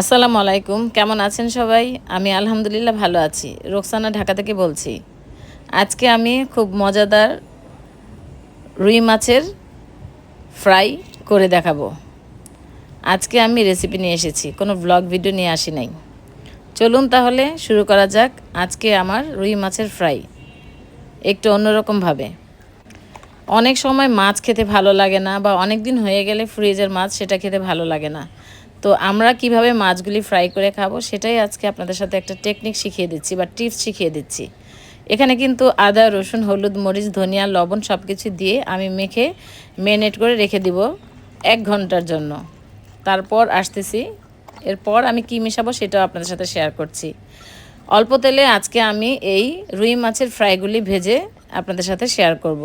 আসসালামু আলাইকুম, কেমন আছেন সবাই? আমি আলহামদুলিল্লাহ ভালো আছি। রোকসানা ঢাকা থেকে বলছি। আজকে আমি খুব মজাদার রুই মাছের ফ্রাই করে দেখাবো। আজকে আমি রেসিপি নিয়ে এসেছি, কোনো ব্লগ ভিডিও নিয়ে আসি নাই। চলুন তাহলে শুরু করা যাক আজকে আমার রুই মাছের ফ্রাই। একটু অন্যরকমভাবে অনেক সময় মাছ খেতে ভালো লাগে না বা অনেক দিন হয়ে গেলে ফ্রিজের মাছ সেটা খেতে ভালো লাগে না। তো আমরা কীভাবে মাছগুলি ফ্রাই করে খাব সেটাই আজকে আপনাদের সাথে একটা টেকনিক শিখিয়ে দিচ্ছি বা টিপস শিখিয়ে দিচ্ছি। এখানে কিন্তু আদা, রসুন, হলুদ, মরিচ, ধনিয়া, লবণ সব কিছু দিয়ে আমি মেখে মেরিনেট করে রেখে দিব এক ঘণ্টার জন্য। তারপর আসতেছি। এরপর আমি কি মেশাবো সেটাও আপনাদের সাথে শেয়ার করছি। অল্প তেলে আজকে আমি এই রুই মাছের ফ্রাইগুলি ভেজে আপনাদের সাথে শেয়ার করব।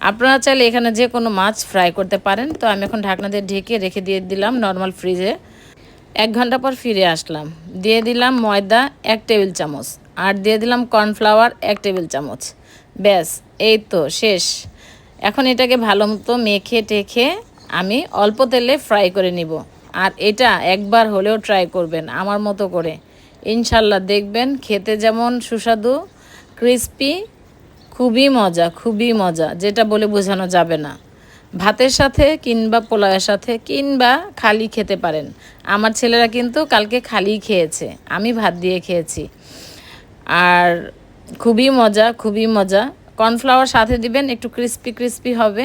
আপনারা চাইলে এখানে যে কোনো মাছ ফ্রাই করতে পারেন। তো আমি এখন ঢাকনা দিয়ে ঢেকে রেখে দিয়ে দিলাম নর্মাল ফ্রিজে এক ঘণ্টা পর ফিরে আসলাম। দিয়ে দিলাম ময়দা এক টেবিল চামচ আর দিয়ে দিলাম কর্নফ্লাওয়ার এক টেবিল চামচ। ব্যাস, এই তো, শেষ। এখন এটাকে ভালো মতো মেখে টেখে আমি অল্প তেলে ফ্রাই করে নিব। আর এটা একবার হলেও ট্রাই করবেন, আমার মতো করে। ইনশাল্লাহ দেখবেন খেতে যেমন সুস্বাদু ক্রিস্পি খুবই মজা খুবই মজা। যেটা বলে বোঝানো যাবে না। ভাতের সাথে কিংবা পোলাওয়ের সাথে কিংবা খালি খেতে পারেন। আমার ছেলেরা কিন্তু কালকে খালি খেয়েছে। আমি ভাত দিয়ে খেয়েছি। আর খুবই মজা খুবই মজা। কর্নফ্লাওয়ার সাথে দিবেন, একটু ক্রিস্পি ক্রিস্পি হবে।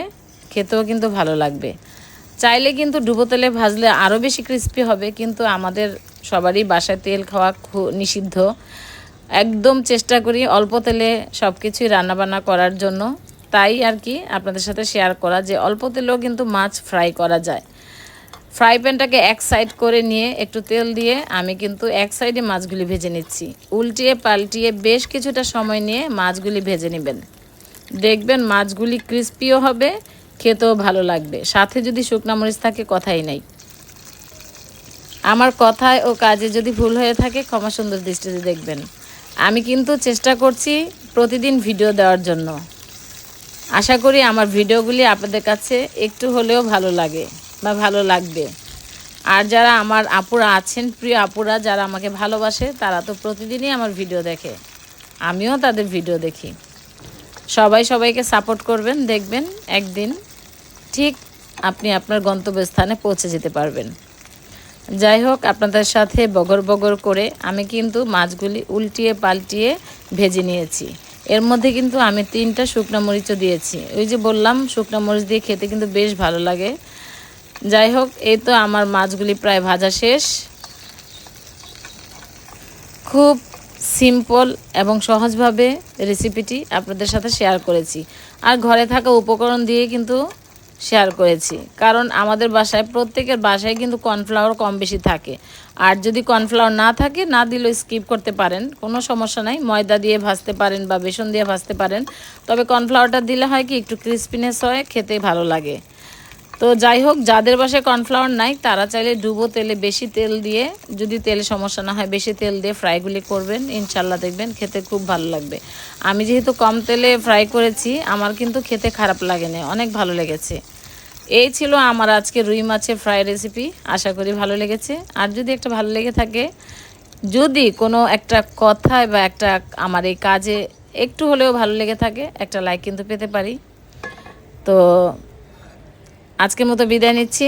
খেতেও কিন্তু ভালো লাগবে। চাইলে কিন্তু ডুবো তেলে ভাজলে আরও বেশি ক্রিস্পি হবে, কিন্তু আমাদের সবারই বাসায় তেল খাওয়া খু নিষিদ্ধ। একদম চেষ্টা করি অল্প তেলে সব কিছুই রান্নাবান্না করার জন্য। তাই আর কি আপনাদের সাথে শেয়ার করা যে অল্প তেলেও কিন্তু মাছ ফ্রাই করা যায়। ফ্রাই প্যানটাকে এক সাইড করে নিয়ে একটু তেল দিয়ে আমি কিন্তু এক সাইডে মাছগুলি ভেজে নিচ্ছি। উল্টিয়ে পাল্টিয়ে বেশ কিছুটা সময় নিয়ে মাছগুলি ভেজে নেবেন। দেখবেন মাছগুলি ক্রিস্পিও হবে, খেতেও ভালো লাগবে। সাথে যদি শুকনা মরিচ থাকে, কথাই নাই। আমার কথায় ও কাজে যদি ভুল হয়ে থাকে, ক্ষমা সুন্দর দৃষ্টিতে দেখবেন। আমি কিন্তু চেষ্টা করছি প্রতিদিন ভিডিও দেওয়ার জন্য। আশা করি আমার ভিডিওগুলি আপনাদের কাছে একটু হলেও ভালো লাগে বা ভালো লাগবে। আর যারা আমার আপুরা আছেন, প্রিয় আপুরা যারা আমাকে ভালোবাসে, তারা তো প্রতিদিনই আমার ভিডিও দেখে। আমিও তাদের ভিডিও দেখি। সবাই সবাইকে সাপোর্ট করবেন, দেখবেন একদিন ঠিক আপনি আপনার গন্তব্যস্থানে পৌঁছে যেতে পারবেন। যাই হোক, আপনাদের সাথে বগর বগর করে আমি কিন্তু মাছগুলি উল্টিয়ে পাল্টিয়ে ভেজে নিয়েছি। এর মধ্যে কিন্তু আমি তিনটা শুকনো মরিচও দিয়েছি। ওই যে বললাম, শুকনো মরিচ দিয়ে খেতে কিন্তু বেশ ভালো লাগে। যাই হোক, এই তো আমার মাছগুলি প্রায় ভাজা শেষ। খুব সিম্পল এবং সহজভাবে রেসিপিটি আপনাদের সাথে শেয়ার করেছি। আর ঘরে থাকা উপকরণ দিয়ে কিন্তু শেয়ার করেছি। কারণ আমাদের বাসায়, প্রত্যেকের বাসায় কিন্তু কর্নফ্লাওয়ার কম বেশি থাকে। আর যদি কর্নফ্লাওয়ার না থাকে, না দিলেও স্কিপ করতে পারেন। কোনো সমস্যা নাই, ময়দা দিয়ে ভাজতে পারেন বা বেসন দিয়ে ভাজতে পারেন। তবে কর্নফ্লাওয়ারটা দিলে হয় কি, একটু ক্রিস্পিনেস হয়, খেতে ভালো লাগে। তো যাই হোক, যাদের বাসায় কর্নফ্লাওয়ার নাই, তারা চাইলে ডুবো তেলে বেশি তেল দিয়ে, যদি তেলে সমস্যা না হয়, বেশি তেল দিয়ে ফ্রাইগুলি করবেন। ইনশাল্লাহ দেখবেন খেতে খুব ভালো লাগবে। আমি যেহেতু কম তেলে ফ্রাই করেছি, আমার কিন্তু খেতে খারাপ লাগেনি, অনেক ভালো লেগেছে। এই ছিল আমার আজকে রুই মাছের ফ্রাই রেসিপি আশা করি ভালো লেগেছে। আর যদি একটা ভালো লেগে থাকে, যদি কোনো একটা কথায় বা একটা আমার এই কাজে একটু হলেও ভালো লেগে থাকে, একটা লাইক কিন্তু পেতে পারি। তো আজকের মতো বিদায় নিচ্ছি।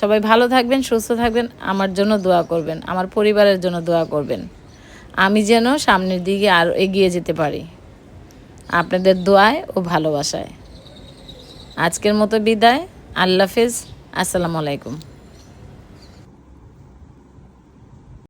সবাই ভালো থাকবেন, সুস্থ থাকবেন, আমার জন্য দোয়া করবেন, আমার পরিবারের জন্য দোয়া করবেন। আমি যেন সামনের দিকে আরও এগিয়ে যেতে পারি। আপনাদের দোয়ায় ও ভালোবাসায়। আজকের মতো বিদায়। আল্লাহ হাফেজ। আসসালামু আলাইকুম।